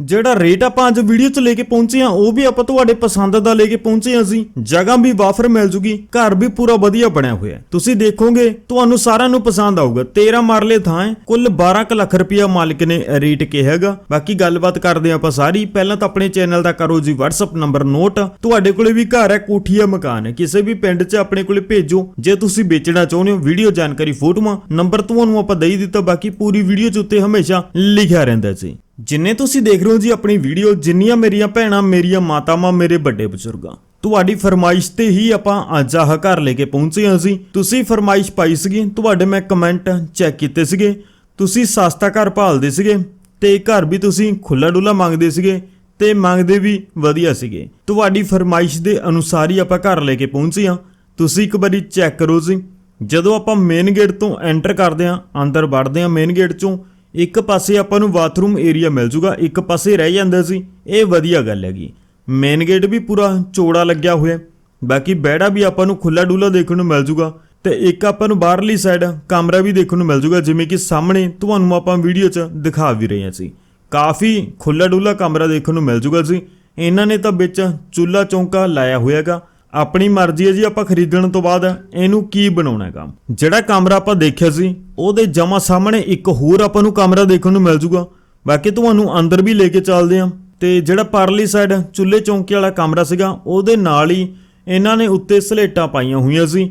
ਜਿਹੜਾ ਰੇਟ ਆਪਾਂ ਅੱਜ ਵੀਡੀਓ 'ਚ ਲੈ ਕੇ ਪਹੁੰਚੇ ਆ ਉਹ ਵੀ ਆਪਾਂ ਤੁਹਾਡੇ ਪਸੰਦ ਦਾ ਲੈ ਕੇ ਪਹੁੰਚੇ ਆ ਅਸੀਂ। ਜਗ੍ਹਾ ਵੀ ਵਾਫਰ ਮਿਲ ਜੂਗੀ, ਘਰ ਵੀ ਪੂਰਾ ਵਧੀਆ ਬਣਿਆ ਹੋਇਆ ਤੁਸੀਂ ਦੇਖੋਗੇ, ਤੁਹਾਨੂੰ ਸਾਰਿਆਂ ਨੂੰ ਪਸੰਦ ਆਊਗਾ। 13 ਮਰਲੇ ਥਾਂ ਹੈ, ਕੁੱਲ 12 ਕੁ ਲੱਖ ਰੁਪਇਆ ਮਾਲਕ ਨੇ ਰੇਟ ਕਿਹਾ ਬਾਕੀ ਗੱਲਬਾਤ ਕਰਦੇ ਹਾਂ ਆਪਾਂ ਸਾਰੀ। ਪਹਿਲਾਂ ਤਾਂ ਆਪਣੇ ਚੈਨਲ ਦਾ ਕਰੋ ਜੀ WhatsApp ਨੰਬਰ ਨੋਟ ਤੁਹਾਡੇ ਕੋਲੇ ਵੀ ਘਰ ਹੈ ਕੋਠੀ ਹੈ ਮਕਾਨ ਹੈ। ਕਿਸੇ ਵੀ ਪਿੰਡ 'ਚ ਆਪਣੇ ਕੋਲੇ ਭੇਜੋ। ਜੇ ਤੁਸੀਂ ਵੇਚਣਾ ਚਾਹੁੰਦੇ ਹੋ ਵੀਡੀਓ ਜਾਣਕਾਰੀ ਫੋਟੋਆਂ ਨੰਬਰ ਤੁਹਾਨੂੰ ਆਪਾਂ ਦੇ ਦਿੱਤਾ। ਬਾਕੀ ਪੂਰੀ ਵੀਡੀਓ 'ਚ ਉੱਤੇ ਹਮੇਸ਼ਾ ਲਿਖਿਆ ਰਹਿੰਦਾ ਜੀ। ਜਿੰਨੇ ਤੁਸੀਂ ਦੇਖ ਰਹੇ ਹੋ ਜੀ ਆਪਣੀ ਵੀਡੀਓ, ਜਿੰਨੀਆਂ ਮੇਰੀਆਂ ਭੈਣਾਂ, ਮੇਰੀਆਂ ਮਾਤਾਵਾਂ, ਮੇਰੇ ਵੱਡੇ ਬਜ਼ੁਰਗਾਂ, ਤੁਹਾਡੀ ਫਰਮਾਇਸ਼ ਤੇ ਹੀ ਆਪਾਂ ਅੱਜ ਆਹ ਘਰ ਲੈ ਕੇ ਪਹੁੰਚੇ ਹਾਂ ਅਸੀਂ ਤੁਸੀਂ ਫਰਮਾਇਸ਼ ਪਾਈ ਸੀਗੀ, ਤੁਹਾਡੇ ਮੈਂ ਕਮੈਂਟ ਚੈੱਕ ਕੀਤੇ ਸੀਗੇ। ਤੁਸੀਂ ਸਸਤਾ ਘਰ ਭਾਲਦੇ ਸੀਗੇ ਤੇ ਘਰ ਵੀ ਤੁਸੀਂ ਖੁੱਲਾ ਡੁੱਲਾ ਮੰਗਦੇ ਸੀਗੇ ਤੇ ਮੰਗਦੇ ਵੀ ਵਧੀਆ ਸੀਗੇ। ਤੁਹਾਡੀ ਫਰਮਾਇਸ਼ ਦੇ ਅਨੁਸਾਰ ਹੀ ਆਪਾਂ ਘਰ ਲੈ ਕੇ ਪਹੁੰਚੇ ਹਾਂ। ਤੁਸੀਂ ਇੱਕ ਵਾਰੀ ਚੈੱਕ ਕਰੋ ਜੀ। ਜਦੋਂ ਆਪਾਂ ਮੇਨ ਗੇਟ ਤੋਂ ਐਂਟਰ ਕਰਦੇ ਹਾਂ, ਅੰਦਰ ਵੜਦੇ ਹਾਂ ਮੇਨ ਗੇਟ ਚੋਂ ਇੱਕ ਪਾਸੇ ਆਪਾਂ ਨੂੰ ਬਾਥਰੂਮ ਏਰੀਆ ਮਿਲ ਜੂਗਾ, ਇੱਕ ਪਾਸੇ ਰਹਿ ਜਾਂਦਾ ਸੀ। ਇਹ ਵਧੀਆ ਗੱਲ ਹੈਗੀ। ਮੇਨ ਗੇਟ ਵੀ ਪੂਰਾ ਚੌੜਾ ਲੱਗਿਆ ਹੋਇਆ। ਬਾਕੀ ਬੈੜਾ ਵੀ ਆਪਾਂ ਨੂੰ ਖੁੱਲਾ ਡੁੱਲਾ ਦੇਖਣ ਨੂੰ ਮਿਲ ਜੂਗਾ। ਤੇ ਇੱਕ ਆਪਾਂ ਨੂੰ ਬਾਹਰਲੀ ਸਾਈਡ ਕਮਰਾ ਵੀ ਦੇਖਣ ਨੂੰ ਮਿਲ ਜੂਗਾ, ਜਿਵੇਂ ਕਿ ਸਾਹਮਣੇ ਤੁਹਾਨੂੰ ਆਪਾਂ ਵੀਡੀਓ 'ਚ ਦਿਖਾ ਵੀ ਰਹੇ ਹਾਂ ਸੀ ਕਾਫੀ ਖੁੱਲਾ ਡੁੱਲਾ ਕਮਰਾ ਦੇਖਣ ਨੂੰ ਮਿਲ ਜੂਗਾ ਸੀ। ਇਹਨਾਂ ਨੇ ਤਾਂ ਵਿੱਚ ਚੁੱਲਾ ਚੌਂਕਾ ਲਾਇਆ ਹੋਇਆ ਹੈਗਾ ਆਪਣੀ ਮਰਜ਼ੀ ਹੈ ਜੀ, ਆਪਾਂ ਖਰੀਦਣ ਤੋਂ ਬਾਅਦ ਇਹਨੂੰ ਕੀ ਬਣਾਉਣਾ ਹੈਗਾ ਜਿਹੜਾ ਕਮਰਾ ਆਪਾਂ ਦੇਖਿਆ ਸੀ, ਉਹਦੇ ਜਮਾ ਸਾਹਮਣੇ ਇੱਕ ਹੋਰ ਆਪਾਂ ਨੂੰ ਕਮਰਾ ਦੇਖਣ ਨੂੰ ਮਿਲ ਜੂਗਾ। ਬਾਕੀ ਤੁਹਾਨੂੰ ਅੰਦਰ ਵੀ ਲੈ ਕੇ ਚੱਲਦੇ ਆ ਤੇ ਜਿਹੜਾ ਪਰਲੀ ਸਾਈਡ ਚੁੱਲ੍ਹੇ ਚੌਂਕੇ ਵਾਲਾ ਕਮਰਾ ਸੀਗਾ, ਉਹਦੇ ਨਾਲ ਹੀ ਇਹਨਾਂ ਨੇ ਉੱਤੇ ਸਲੇਟਾਂ ਪਾਈਆਂ ਹੋਈਆਂ ਸੀ।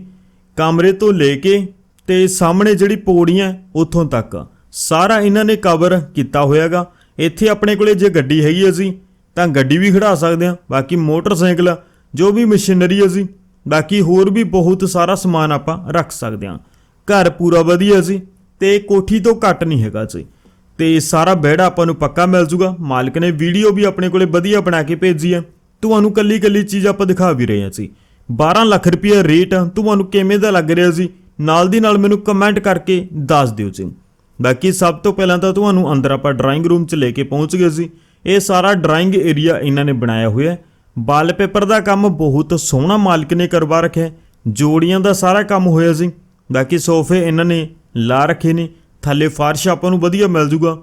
ਕਮਰੇ ਤੋਂ ਲੈ ਕੇ ਤੇ ਸਾਹਮਣੇ ਜਿਹੜੀ ਪੌੜੀਆਂ ਉੱਥੋਂ ਤੱਕ। ਸਾਰਾ ਇਹਨਾਂ ਨੇ ਕਵਰ ਕੀਤਾ ਹੋਇਆਗਾ। ਇੱਥੇ ਆਪਣੇ ਕੋਲੇ ਜੇ ਗੱਡੀ ਹੈਗੀ ਅਸੀਂ ਤਾਂ ਗੱਡੀ ਵੀ ਖੜਾ ਸਕਦੇ ਆ ਬਾਕੀ ਮੋਟਰਸਾਈਕਲ ਜੋ ਵੀ ਮਸ਼ੀਨਰੀ ਹੈ ਜੀ, ਬਾਕੀ ਹੋਰ ਵੀ ਬਹੁਤ ਸਾਰਾ ਸਮਾਨ ਆਪਾਂ ਰੱਖ ਸਕਦੇ ਹਾਂ। ਘਰ ਪੂਰਾ ਵਧੀਆ ਸੀ ਤੇ ਕੋਠੀ ਤੋਂ ਘੱਟ ਨਹੀਂ ਹੈਗਾ ਸੀ ਤੇ ਸਾਰਾ ਵਿਹੜਾ ਆਪਾਂ ਨੂੰ ਪੱਕਾ ਮਿਲ ਜੂਗਾ। ਮਾਲਕ ਨੇ ਵੀਡੀਓ ਵੀ ਆਪਣੇ ਕੋਲੇ ਵਧੀਆ ਬਣਾ ਕੇ ਭੇਜੀ ਹੈ। ਤੁਹਾਨੂੰ ਕੱਲੀ ਕੱਲੀ ਚੀਜ਼ ਆਪਾਂ ਦਿਖਾ ਵੀ ਰਹੇ ਹਾਂ ਜੀ। 12 ਲੱਖ ਰੁਪਏ ਰੇਟ ਤੁਹਾਨੂੰ ਕਿਵੇਂ ਦਾ ਲੱਗ ਰਿਹਾ ਸੀ ਨਾਲ ਦੀ ਨਾਲ ਮੈਨੂੰ ਕਮੈਂਟ ਕਰਕੇ ਦੱਸ ਦਿਓ ਜੀ। ਬਾਕੀ ਸਭ ਤੋਂ ਪਹਿਲਾਂ ਤਾਂ ਤੁਹਾਨੂੰ ਅੰਦਰ ਆਪਾਂ ਡਰਾਇੰਗ ਰੂਮ 'ਚ ਲੈ ਕੇ ਪਹੁੰਚ ਗਏ ਸੀ ਇਹ ਸਾਰਾ ਡਰਾਇੰਗ ਏਰੀਆ ਇਹਨਾਂ ਨੇ ਬਣਾਇਆ ਹੋਇਆ ਹੈ। ਵਾਲਪੇਪਰ ਦਾ ਕੰਮ ਬਹੁਤ ਸੋਹਣਾ ਮਾਲਕ ਨੇ ਕਰਵਾ ਰੱਖਿਆ ਜੋੜੀਆਂ ਦਾ ਸਾਰਾ ਕੰਮ ਹੋਇਆ ਸੀ। ਬਾਕੀ ਸੋਫੇ ਇਹਨਾਂ ਨੇ ਲਾ ਰੱਖੇ ਨੇ। ਥੱਲੇ ਫਰਸ਼ ਆਪਾਂ ਨੂੰ ਵਧੀਆ ਮਿਲ ਜੂਗਾ।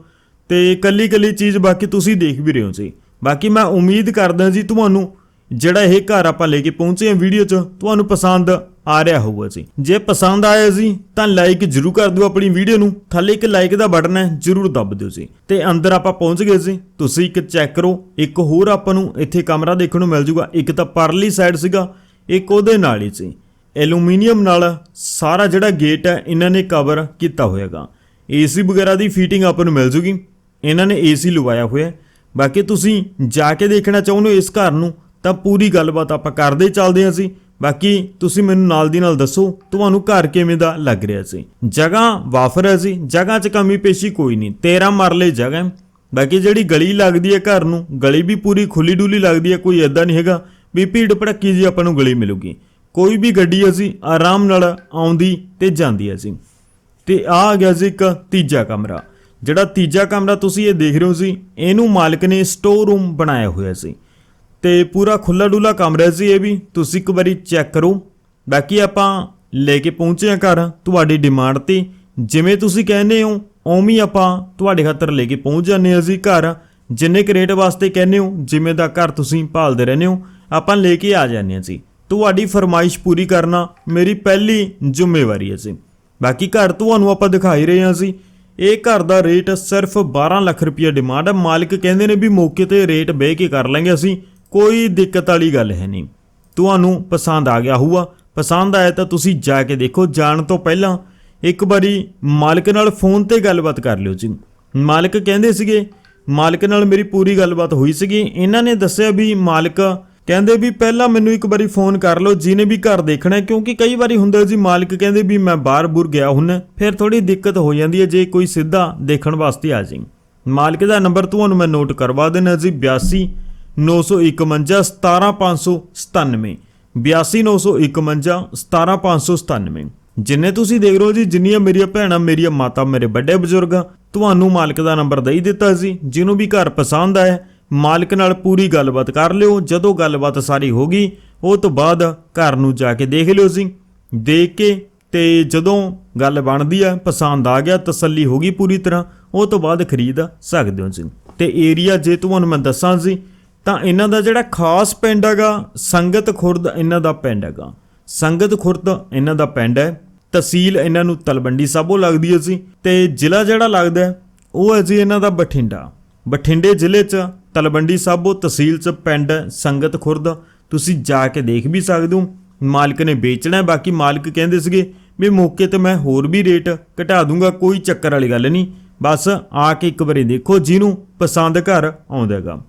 ਤੇ ਕੱਲੀ ਕੱਲੀ ਚੀਜ਼ ਬਾਕੀ ਤੁਸੀਂ ਦੇਖ ਵੀ ਰਹੇ ਹੋ ਜੀ। ਬਾਕੀ ਮੈਂ ਉਮੀਦ ਕਰਦਾ ਜੀ ਤੁਹਾਨੂੰ ਜਿਹੜਾ ਇਹ ਘਰ ਆਪਾਂ ਲੈ ਕੇ ਪਹੁੰਚੇ ਹਾਂ ਵੀਡੀਓ 'ਚ, ਤੁਹਾਨੂੰ ਪਸੰਦ ਆ ਰਿਹਾ ਹੋਊਗਾ ਜੀ। ਜੇ ਪਸੰਦ ਆਇਆ ਜੀ, ਤਾਂ ਲਾਈਕ ਜਰੂਰ ਕਰ ਦਿਓ ਆਪਣੀ ਵੀਡੀਓ ਨੂੰ। ਥੱਲੇ ਇੱਕ ਲਾਈਕ ਦਾ ਬਟਨ ਹੈ, ਜਰੂਰ ਦੱਬ ਦਿਓ ਜੀ। ਤੇ ਅੰਦਰ ਆਪਾਂ ਪਹੁੰਚ ਗਏ ਜੀ। ਤੁਸੀਂ ਇੱਕ ਚੈੱਕ ਕਰੋ, ਇੱਕ ਹੋਰ ਆਪਾਂ ਨੂੰ ਇੱਥੇ ਕਮਰਾ ਦੇਖਣ ਨੂੰ ਮਿਲ ਜੂਗਾ। ਇੱਕ ਤਾਂ ਪਰਲੀ ਸਾਈਡ ਸੀਗਾ, ਇੱਕ ਉਹਦੇ ਨਾਲ ਹੀ ਸੀ। ਐਲੂਮੀਨੀਅਮ ਨਾਲ ਸਾਰਾ ਜਿਹੜਾ ਗੇਟ ਹੈ, ਇਹਨਾਂ ਨੇ ਕਵਰ ਕੀਤਾ ਹੋਇਆਗਾ। ਏਸੀ ਵਗੈਰਾ ਦੀ ਫੀਟਿੰਗ ਆਪਾਂ ਨੂੰ ਮਿਲ ਜੂਗੀ। ਇਹਨਾਂ ਨੇ ਏਸੀ ਲਵਾਇਆ ਹੋਇਆ ਬਾਕੀ ਤੁਸੀਂ ਜਾ ਕੇ ਦੇਖਣਾ ਚਾਹੁੰਦੇ ਹੋ ਇਸ ਘਰ ਨੂੰ, ਤਾਂ ਪੂਰੀ ਗੱਲਬਾਤ ਆਪਾਂ ਕਰਦੇ ਚੱਲਦੇ ਹਾਂ ਸੀ ਬਾਕੀ ਤੁਸੀਂ ਮੈਨੂੰ ਨਾਲ ਦੀ ਨਾਲ ਦੱਸੋ, ਤੁਹਾਨੂੰ ਘਰ ਕਿਵੇਂ ਦਾ ਲੱਗ ਰਿਹਾ ਸੀ? ਜਗ੍ਹਾ ਵਾਫਰ ਹੈ ਸੀ ਜਗ੍ਹਾ 'ਚ ਕਮੀ ਪੇਸ਼ੀ ਕੋਈ ਨਹੀਂ 13 ਮਰਲੇ ਜਗ੍ਹਾ ਬਾਕੀ ਜਿਹੜੀ ਗਲੀ ਲੱਗਦੀ ਹੈ ਘਰ ਨੂੰ, ਗਲੀ ਵੀ ਪੂਰੀ ਖੁੱਲੀ ਡੁੱਲੀ ਲੱਗਦੀ ਹੈ, ਕੋਈ ਐਦਾਂ ਨਹੀਂ ਹੈਗਾ ਵੀ ਭੀੜ ਭੜੱਕੀ ਜੀ ਆਪਾਂ ਨੂੰ ਗਲੀ ਮਿਲੂਗੀ। ਕੋਈ ਵੀ ਗੱਡੀ ਅਸੀਂ ਆਰਾਮ ਨਾਲ ਆਉਂਦੀ ਤੇ ਜਾਂਦੀ ਹੈ ਸੀ ਤੇ ਆ ਆ ਗਿਆ ਸੀ ਇੱਕ ਤੀਜਾ ਕਮਰਾ। ਜਿਹੜਾ ਤੀਜਾ ਕਮਰਾ ਤੁਸੀਂ ਇਹ ਦੇਖ ਰਹੇ ਹੋ ਸੀ ਇਹਨੂੰ ਮਾਲਕ ਨੇ ਸਟੋਰ ਰੂਮ ਬਣਾਇਆ ਹੋਇਆ ਸੀ। ਤੇ ਪੂਰਾ ਖੁੱਲਾ ਡੁੱਲਾ ਕਮਰਾ ਸੀ ਇਹ ਵੀ। ਤੁਸੀਂ ਇੱਕ ਵਾਰੀ ਚੈੱਕ ਕਰੋ। ਬਾਕੀ ਆਪਾਂ ਲੈ ਕੇ ਪਹੁੰਚੇ ਹਾਂ ਘਰ। ਤੁਹਾਡੀ ਡਿਮਾਂਡ ਤੇ ਜਿਵੇਂ ਤੁਸੀਂ ਕਹਿੰਦੇ ਹੋ, ਉਵੇਂ ਹੀ ਆਪਾਂ ਤੁਹਾਡੇ ਖਾਤਰ ਲੈ ਕੇ ਪਹੁੰਚ ਜਾਂਦੇ ਹਾਂ ਅਸੀਂ ਘਰ। ਜਿੰਨੇ ਕੁ ਰੇਟ ਵਾਸਤੇ ਕਹਿੰਦੇ ਹੋ, ਜਿਵੇਂ ਦਾ ਘਰ ਤੁਸੀਂ ਭਾਲਦੇ ਰਹਿੰਦੇ ਹੋ, ਆਪਾਂ ਲੈ ਕੇ ਆ ਜਾਂਦੇ ਹਾਂ ਜੀ ਤੁਹਾਡੀ ਫਰਮਾਇਸ਼ ਪੂਰੀ ਕਰਨਾ ਮੇਰੀ ਪਹਿਲੀ ਜ਼ਿੰਮੇਵਾਰੀ ਹੈ ਜੀ। ਬਾਕੀ ਘਰ ਤੁਹਾਨੂੰ ਆਪਾਂ ਦਿਖਾਈ ਰਹੇ ਹਾਂ ਜੀ। ਇਹ ਘਰ ਦਾ ਰੇਟ ਸਿਰਫ 12 ਲੱਖ ਰੁਪਏ ਡਿਮਾਂਡ ਹੈ। ਮਾਲਕ ਕਹਿੰਦੇ ਨੇ ਵੀ ਮੌਕੇ ਤੇ ਰੇਟ ਬਹਿ ਕੇ ਕਰ ਲਾਂਗੇ ਅਸੀਂ। ਕੋਈ ਦਿੱਕਤ ਵਾਲੀ ਗੱਲ ਹੈ ਨਹੀਂ। ਤੁਹਾਨੂੰ ਪਸੰਦ ਆ ਗਿਆ ਹੋਊਗਾ। ਪਸੰਦ ਆਇਆ ਤਾਂ ਤੁਸੀਂ ਜਾ ਕੇ ਦੇਖੋ। ਜਾਣ ਤੋਂ ਪਹਿਲਾਂ ਇੱਕ ਵਾਰੀ ਮਾਲਕ ਨਾਲ ਫੋਨ ਤੇ ਗੱਲਬਾਤ ਕਰ ਲਿਓ ਜੀ। ਮਾਲਕ ਕਹਿੰਦੇ ਸੀਗੇ, ਮਾਲਕ ਨਾਲ ਮੇਰੀ ਪੂਰੀ ਗੱਲਬਾਤ ਹੋਈ ਸੀਗੀ। ਇਹਨਾਂ ਨੇ ਦੱਸਿਆ ਵੀ ਮਾਲਕ ਕਹਿੰਦੇ ਵੀ ਪਹਿਲਾਂ ਮੈਨੂੰ ਇੱਕ ਵਾਰੀ ਫੋਨ ਕਰ ਲਓ, ਜਿਹਨੇ ਵੀ ਘਰ ਦੇਖਣਾ ਕਿਉਂਕਿ ਕਈ ਵਾਰੀ ਹੁੰਦਾ ਜੀ, ਮਾਲਕ ਕਹਿੰਦੇ ਵੀ ਮੈਂ ਬਾਹਰ-ਬੁਰ ਗਿਆ ਹੁਣ, ਫਿਰ ਥੋੜੀ ਦਿੱਕਤ ਹੋ ਜਾਂਦੀ ਹੈ ਜੇ ਕੋਈ ਸਿੱਧਾ ਦੇਖਣ ਵਾਸਤੇ ਆ ਜਾਏ ਮਾਲਕ ਦਾ ਨੰਬਰ ਤੁਹਾਨੂੰ ਮੈਂ ਨੋਟ ਕਰਵਾ ਦੇਣਾ ਜੀ 82 951 17597 82 951 17597 ਜਿੰਨੇ ਤੁਸੀਂ ਦੇਖ ਰਹੇ ਹੋ ਜੀ, ਜਿੰਨੀਆਂ ਮੇਰੀਆਂ ਭੈਣਾਂ, ਮੇਰੀਆਂ ਮਾਤਾ, ਮੇਰੇ ਵੱਡੇ ਬਜ਼ੁਰਗ, ਤੁਹਾਨੂੰ ਮਾਲਕ ਦਾ ਨੰਬਰ ਦੇ ਦਿੱਤਾ ਸੀ ਜਿਹਨੂੰ ਵੀ ਘਰ ਪਸੰਦ ਆਇਆ, ਮਾਲਕ ਨਾਲ ਪੂਰੀ ਗੱਲਬਾਤ ਕਰ ਲਿਓ। ਜਦੋਂ ਗੱਲਬਾਤ ਸਾਰੀ ਹੋ ਗਈ, ਉਹ ਤੋਂ ਬਾਅਦ ਘਰ ਨੂੰ ਜਾ ਕੇ ਦੇਖ ਲਿਓ ਸੀ ਦੇਖ ਕੇ ਤੇ ਜਦੋਂ ਗੱਲ ਬਣਦੀ ਆ, ਪਸੰਦ ਆ ਗਿਆ, ਤਸੱਲੀ ਹੋ ਗਈ ਪੂਰੀ ਤਰ੍ਹਾਂ, ਉਹ ਤੋਂ ਬਾਅਦ ਖਰੀਦ ਸਕਦੇ ਹੋ ਜੀ। ਤੇ ਏਰੀਆ ਜੇ ਤੁਹਾਨੂੰ ਮੈਂ ਦੱਸਾਂ ਜੀ ਤਾਂ ਇਹਨਾਂ ਦਾ ਜਿਹੜਾ ਖਾਸ ਪਿੰਡ ਹੈਗਾ, ਸੰਗਤ ਖੁਰਦ ਇਹਨਾਂ ਦਾ ਪਿੰਡ ਹੈਗਾ। ਸੰਗਤ ਖੁਰਦ ਇਹਨਾਂ ਦਾ ਪਿੰਡ ਹੈ। ਤਹਿਸੀਲ ਇਹਨਾਂ ਨੂੰ ਤਲਵੰਡੀ ਸਾਬੋ ਲੱਗਦੀ ਹੈ ਜੀ। ਤੇ ਜ਼ਿਲ੍ਹਾ ਜਿਹੜਾ ਲੱਗਦਾ ਉਹ ਹੈ ਜੀ ਇਹਨਾਂ ਦਾ ਬਠਿੰਡਾ। ਬਠਿੰਡੇ ਜ਼ਿਲ੍ਹੇ 'ਚ ਤਲਵੰਡੀ ਸਾਬੋ ਤਹਿਸੀਲ 'ਚ ਪਿੰਡ ਹੈ, ਸੰਗਤ ਖੁਰਦ। ਤੁਸੀਂ ਜਾ ਕੇ ਦੇਖ ਵੀ ਸਕਦੇ ਹੋ। ਮਾਲਕ ਨੇ ਵੇਚਣਾ ਬਾਕੀ ਮਾਲਕ ਕਹਿੰਦੇ ਸੀਗੇ ਵੀ ਮੌਕੇ ਤੇ ਮੈਂ ਹੋਰ ਵੀ ਰੇਟ ਘਟਾ ਦੂੰਗਾ, ਕੋਈ ਚੱਕਰ ਵਾਲੀ ਗੱਲ ਨਹੀਂ। ਬਸ ਆ ਕੇ ਇੱਕ ਵਾਰੀ ਦੇਖੋ, ਜਿਹਨੂੰ ਪਸੰਦ ਘਰ ਆਉਂਦਾ ਹੈਗਾ।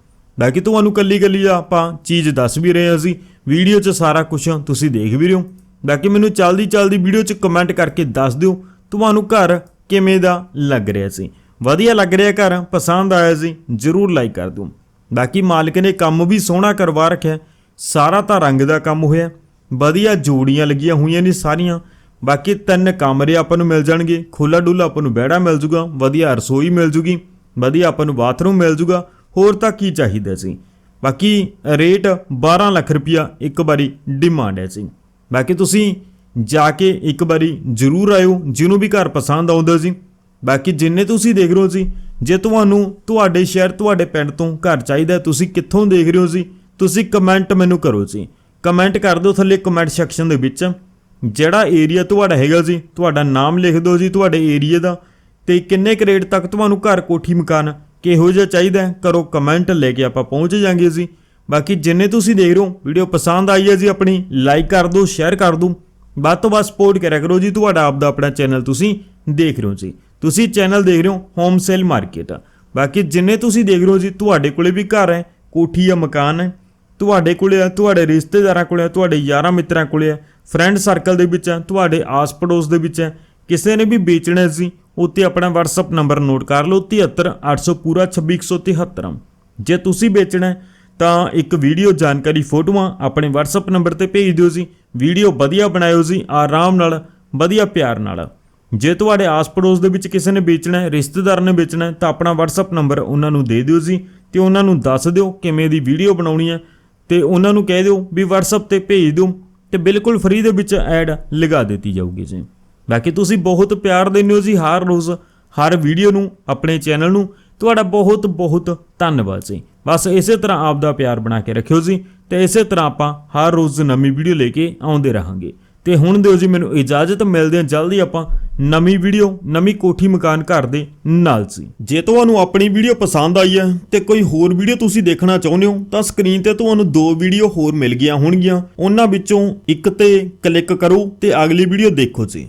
ਬਾਕੀ ਤੁਹਾਨੂੰ ਕੱਲੀ ਕੱਲੀ ਆਪਾਂ ਚੀਜ਼ ਦੱਸ ਵੀ ਰਹੇ ਹਾਂ ਅਸੀਂ। ਵੀਡੀਓ 'ਚ ਸਾਰਾ ਕੁਝ ਤੁਸੀਂ ਦੇਖ ਵੀ ਰਹੇ ਹੋ। ਬਾਕੀ ਮੈਨੂੰ ਚਲਦੀ ਚਲਦੀ ਵੀਡੀਓ 'ਚ ਕਮੈਂਟ ਕਰਕੇ ਦੱਸ ਦਿਓ, ਤੁਹਾਨੂੰ ਘਰ ਕਿਵੇਂ ਦਾ ਲੱਗ ਰਿਹਾ ਸੀ। ਵਧੀਆ ਲੱਗ ਰਿਹਾ ਘਰ, ਪਸੰਦ ਆਇਆ ਸੀ, ਜਰੂਰ ਲਾਈਕ ਕਰ ਦਿਓ। ਬਾਕੀ ਮਾਲਕ ਨੇ ਕੰਮ ਵੀ ਸੋਹਣਾ ਕਰਵਾ ਰੱਖਿਆ, ਸਾਰਾ ਤਾਂ ਰੰਗ ਦਾ ਕੰਮ ਹੋਇਆ। ਵਧੀਆ ਜੋੜੀਆਂ ਲੱਗੀਆਂ ਹੋਈਆਂ ਨੇ ਸਾਰੀਆਂ। ਬਾਕੀ ਤਿੰਨ ਕਮਰੇ ਆਪਾਂ ਨੂੰ ਮਿਲ ਜਾਣਗੇ ਖੁੱਲਾ ਡੁੱਲਾ ਆਪਾਂ ਨੂੰ ਬਹਿੜਾ ਮਿਲ ਜੂਗਾ, ਵਧੀਆ ਰਸੋਈ ਮਿਲ ਜੂਗੀ, ਵਧੀਆ ਆਪਾਂ ਨੂੰ ਬਾਥਰੂਮ ਮਿਲ ਜੂਗਾ। ਹੋਰ ਤਾਂ ਕੀ ਚਾਹੀਦਾ ਸੀ? ਬਾਕੀ ਰੇਟ 12 ਲੱਖ ਰੁਪਇਆ ਇੱਕ ਵਾਰੀ ਡਿਮਾਂਡ ਹੈ ਜੀ। ਬਾਕੀ ਤੁਸੀਂ ਜਾ ਕੇ ਇੱਕ ਵਾਰੀ ਜ਼ਰੂਰ ਆਇਓ, ਜਿਹਨੂੰ ਵੀ ਘਰ ਪਸੰਦ ਆਉਂਦਾ ਜੀ। ਬਾਕੀ ਜਿੰਨੇ ਤੁਸੀਂ ਦੇਖ ਰਹੇ ਹੋ ਜੀ, ਜੇ ਤੁਹਾਨੂੰ ਤੁਹਾਡੇ ਸ਼ਹਿਰ, ਤੁਹਾਡੇ ਪਿੰਡ ਤੋਂ ਘਰ ਚਾਹੀਦਾ, ਤੁਸੀਂ ਕਿੱਥੋਂ ਦੇਖ ਰਹੇ ਹੋ ਜੀ, ਤੁਸੀਂ ਕਮੈਂਟ ਮੈਨੂੰ ਕਰੋ ਜੀ। ਕਮੈਂਟ ਕਰ ਦਿਓ ਥੱਲੇ ਕਮੈਂਟ ਸੈਕਸ਼ਨ ਦੇ ਵਿੱਚ। ਜਿਹੜਾ ਏਰੀਆ ਤੁਹਾਡਾ ਹੈਗਾ ਜੀ, ਤੁਹਾਡਾ ਨਾਮ ਲਿਖ ਦਿਓ ਜੀ, ਤੁਹਾਡੇ ਏਰੀਆ ਦਾ। ਤੇ ਕਿੰਨੇ ਕੁ ਰੇਟ ਤੱਕ ਤੁਹਾਨੂੰ ਘਰ ਕੋਠੀ ਮਕਾਨ ਕਿਹੋ ਜਿਹਾ ਚਾਹੀਦਾ ਕਰੋ ਕਮੈਂਟ ਲੈ ਕੇ ਆਪਾਂ ਪਹੁੰਚ ਜਾਾਂਗੇ ਜੀ। ਬਾਕੀ ਜਿੰਨੇ ਤੁਸੀਂ ਦੇਖ ਰਹੇ ਹੋ ਵੀਡੀਓ ਪਸੰਦ ਆਈ ਹੈ ਜੀ ਆਪਣੀ ਲਾਈਕ ਕਰ ਦਿਓ ਸ਼ੇਅਰ ਕਰ ਦਿਓ। ਵੱਧ ਤੋਂ ਵੱਧ ਸਪੋਰਟ ਕਰਿਆ ਕਰੋ ਜੀ ਤੁਹਾਡਾ, ਆਪਦਾ ਆਪਣਾ ਚੈਨਲ ਤੁਸੀਂ ਦੇਖ ਰਹੇ ਹੋ ਜੀ। ਤੁਸੀਂ ਚੈਨਲ ਦੇਖ ਰਹੇ ਹੋ ਹੋਮ ਸੇਲ ਮਾਰਕੀਟ ਬਾਕੀ ਜਿੰਨੇ ਤੁਸੀਂ ਦੇਖ ਰਹੇ ਹੋ ਜੀ, ਤੁਹਾਡੇ ਕੋਲੇ ਵੀ ਘਰ ਹੈ, ਕੋਠੀ ਜਾਂ ਮਕਾਨ ਹੈ। ਤੁਹਾਡੇ ਕੋਲੇ ਆ ਤੁਹਾਡੇ ਰਿਸ਼ਤੇਦਾਰਾਂ ਕੋਲੇ ਆ ਤੁਹਾਡੇ ਯਾਰਾਂ ਮਿੱਤਰਾਂ ਕੋਲੇ ਆ ਫਰੈਂਡ ਸਰਕਲ ਦੇ ਵਿੱਚ ਆ ਤੁਹਾਡੇ ਆਸ ਪੜੋਸ ਦੇ ਵਿੱਚ ਆ ਕਿਸੇ ਨੇ ਵੀ ਵੇਚਣਾ ਸੀ ਉੱਤੇ ਆਪਣਾ WhatsApp ਨੰਬਰ ਨੋਟ ਕਰ ਲਓ 73800 ਪੂਰਾ 26173 ਜੇ ਤੁਸੀਂ ਵੇਚਣਾ ਤਾਂ ਇੱਕ ਵੀਡੀਓ ਜਾਣਕਾਰੀ ਫੋਟੋਆਂ ਆਪਣੇ WhatsApp ਨੰਬਰ ਤੇ ਭੇਜ ਦਿਓ ਜੀ। ਵੀਡੀਓ ਵਧੀਆ ਬਣਾਇਓ ਜੀ, ਆਰਾਮ ਨਾਲ, ਵਧੀਆ ਪਿਆਰ ਨਾਲ। ਜੇ ਤੁਹਾਡੇ ਆਸ-ਪੜੋਸ ਦੇ ਵਿੱਚ ਕਿਸੇ ਨੇ ਵੇਚਣਾ ਹੈ, ਰਿਸ਼ਤੇਦਾਰ ਨੇ ਵੇਚਣਾ ਹੈ, ਤਾਂ ਆਪਣਾ WhatsApp ਨੰਬਰ ਉਹਨਾਂ ਨੂੰ ਦੇ ਦਿਓ ਜੀ ਤੇ ਉਹਨਾਂ ਨੂੰ ਦੱਸ ਦਿਓ ਕਿਵੇਂ ਦੀ ਵੀਡੀਓ ਬਣਾਉਣੀ ਹੈ ਤੇ ਉਹਨਾਂ ਨੂੰ ਕਹਿ ਦਿਓ ਵੀ WhatsApp ਤੇ ਭੇਜ ਦਿਓ ਤੇ ਬਿਲਕੁਲ ਫ੍ਰੀ ਦੇ ਵਿੱਚ ਐਡ ਲਗਾ ਦਿੱਤੀ ਜਾਊਗੀ ਜੀ। ਬਾਕੀ ਤੁਸੀਂ ਬਹੁਤ ਪਿਆਰ ਦਿੰਦੇ ਹੋ ਜੀ ਹਰ ਰੋਜ਼, ਹਰ ਵੀਡੀਓ ਨੂੰ, ਆਪਣੇ ਚੈਨਲ ਨੂੰ। ਤੁਹਾਡਾ ਬਹੁਤ ਬਹੁਤ ਧੰਨਵਾਦ ਜੀ। ਬਸ ਇਸੇ ਤਰ੍ਹਾਂ ਆਪ ਦਾ ਪਿਆਰ ਬਣਾ ਕੇ ਰੱਖਿਓ ਜੀ ਤੇ ਇਸੇ ਤਰ੍ਹਾਂ ਆਪਾਂ ਹਰ ਰੋਜ਼ ਨਵੀਂ ਵੀਡੀਓ ਲੈ ਕੇ ਆਉਂਦੇ ਰਹਾਂਗੇ। ਤੇ ਹੁਣ ਦਿਓ ਜੀ ਮੈਨੂੰ ਇਜਾਜ਼ਤ, ਮਿਲਦੇ ਹਾਂ ਜਲਦੀ ਆਪਾਂ ਨਵੀਂ ਵੀਡੀਓ, ਨਵੀਂ ਕੋਠੀ ਮਕਾਨ ਘਰ ਦੇ ਨਾਲ ਸੀ ਜੇ ਤੁਹਾਨੂੰ ਆਪਣੀ ਵੀਡੀਓ ਪਸੰਦ ਆਈ ਹੈ ਤੇ ਕੋਈ ਹੋਰ ਵੀਡੀਓ ਤੁਸੀਂ ਦੇਖਣਾ ਚਾਹੁੰਦੇ ਹੋ, ਤਾਂ ਸਕਰੀਨ ਤੇ ਤੁਹਾਨੂੰ ਦੋ ਵੀਡੀਓ ਹੋਰ ਮਿਲ ਗਈਆਂ ਹੋਣਗੀਆਂ। ਉਹਨਾਂ ਵਿੱਚੋਂ ਇੱਕ ਤੇ ਕਲਿੱਕ ਕਰੋ ਤੇ ਅਗਲੀ ਵੀਡੀਓ ਦੇਖੋ ਜੀ।